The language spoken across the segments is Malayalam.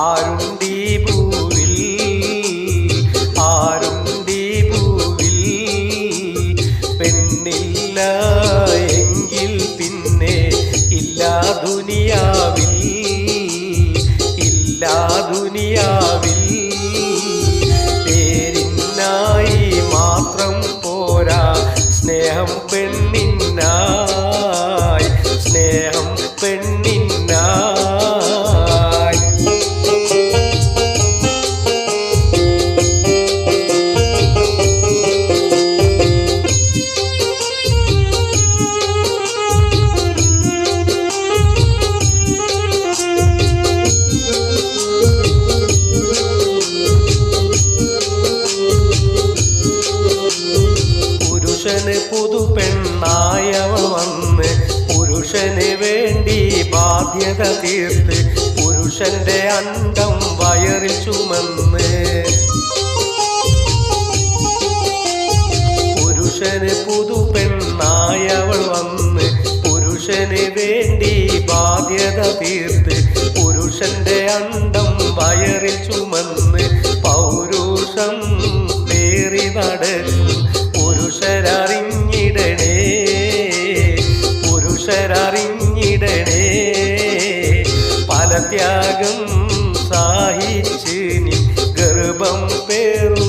ஆறும் ബാധ്യത തീർത്ത് പുരുഷന്റെ അന്തം വയറിൽ ചുമന്ന്. പുരുഷന് പുതു പെണ്ണായവൾ വന്ന് പുരുഷന് വേണ്ടി ബാധ്യത തീർത്ത് പുരുഷന്റെ അന്തം വയറിൽ ചുമന്ന് త్యాగం సాహిత్యుని గర్భం పేరు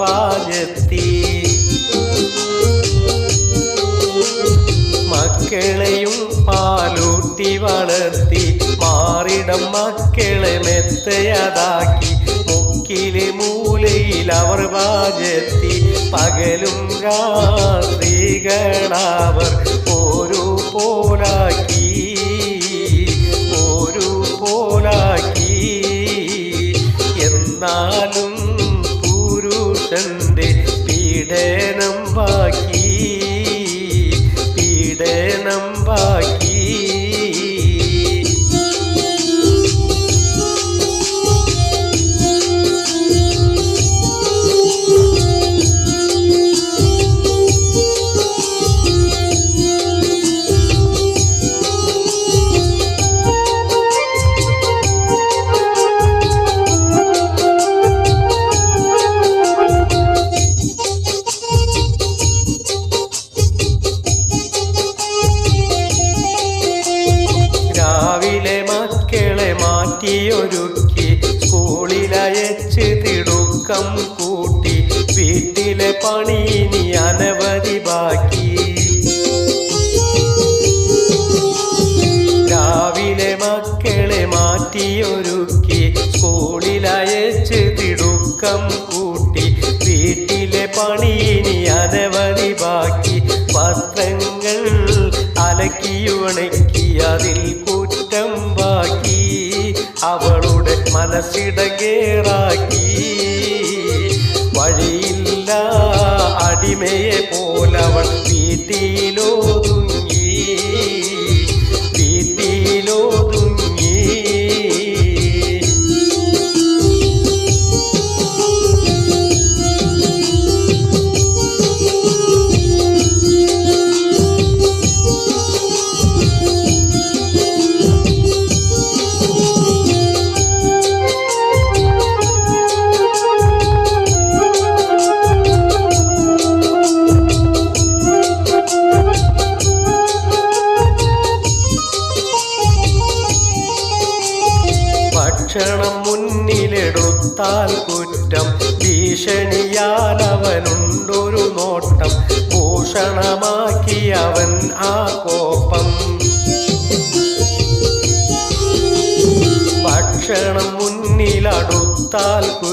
അവർ മക്കളെയും പാലൂട്ടി വളർത്തി മാറിടം മക്കളെ മെത്തയതാക്കി. മുക്കിലെ മൂലയിൽ അവർ വാജെത്തി പകലും രാത്രികളാവർ ഓരോ പോലാക്കി. ಮೇರ ഭക്ഷണം മുന്നിലെടുത്താൽ കുറ്റം. ഭീഷണിയാൽ അവനുണ്ടൊരു നോട്ടം. ഭൂഷണമാക്കി അവൻ ആ കോപ്പം ഭക്ഷണം മുന്നിലടുത്താൽ കുറ്റം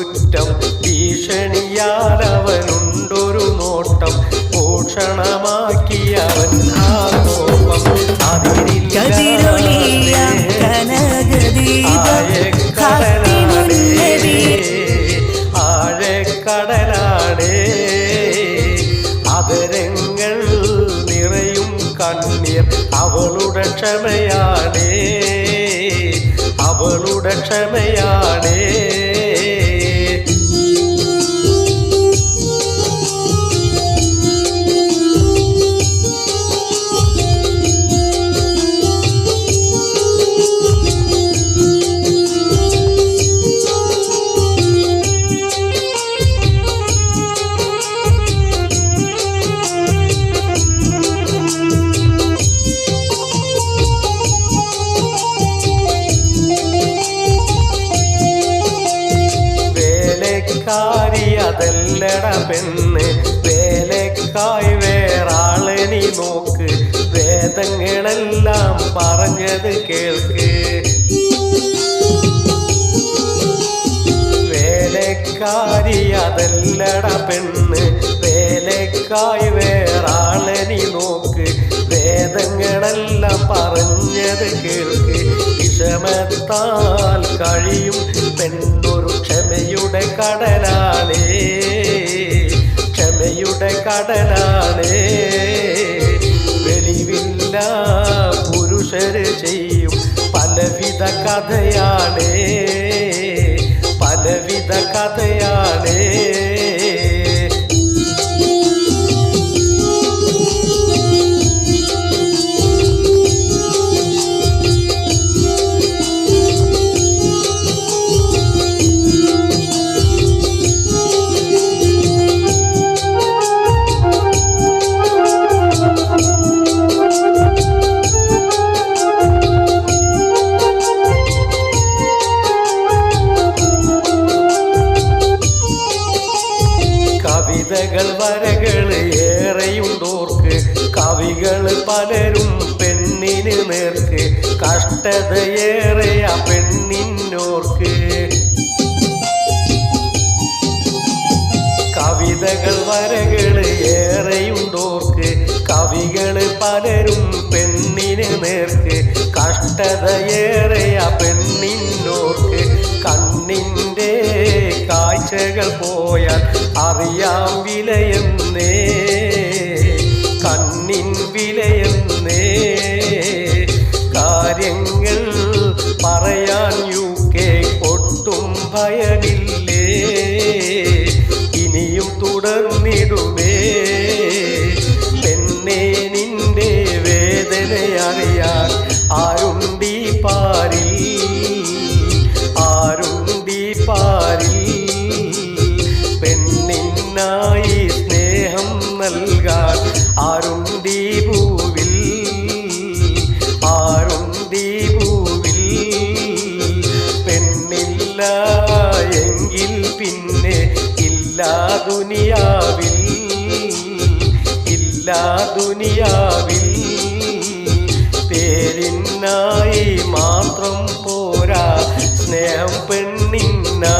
அவளுடன் க்ஷமையானே அவளுடன் க்ஷமையானே. പെണ്ണ് വേലക്കായി വേറാളെ നീ നോക്ക്. വേദങ്ങളെല്ലാം പറഞ്ഞത് കേൾക്ക്. വേലക്കാരി അതല്ലട പെണ്ണ്. വേലക്കായി വേറാളെ നീ നോക്ക്. വേദങ്ങളെല്ലാം പറഞ്ഞത് കേൾക്ക്. വിഷമത്താൽ കഴിയും പെണ്ണൊരു ക്ഷമയുടെ കടലാളി കടലാണേ. വെളിവില്ല പുരുഷര് ചെയ്യും പലവിധ കഥയാണേ. പലവിധ കഥയാണേ. കഷ്ടതയേറെ ആ പെണ്ണിനോർക്ക് കവിതകൾ വരകൾ ഏറെയുണ്ടോർക്ക്. കവികൾ പലരും പെണ്ണിന് നേർക്ക്. കഷ്ടതയേറെ ആ പെണ്ണിനോർക്ക് കണ്ണിന്റെ കാഴ്ചകൾ പോയാൽ അറിയാം വിലയെന്നേ ഭയമില്ലേ ഇനിയും തുടർന്നിടുമേ. പെണ്ണേ നിന്റെ വേദനയറിയാൻ ആരുണ്ടീ പാരിൽ. ആരുണ്ടീ പാരിൽ. പെണ്ണിനായി ഇല്ലാ ദുനിയാവിൽ. പേരിന്നായി മാത്രം പോരാ സ്നേഹം പെണ്ണിന്നാ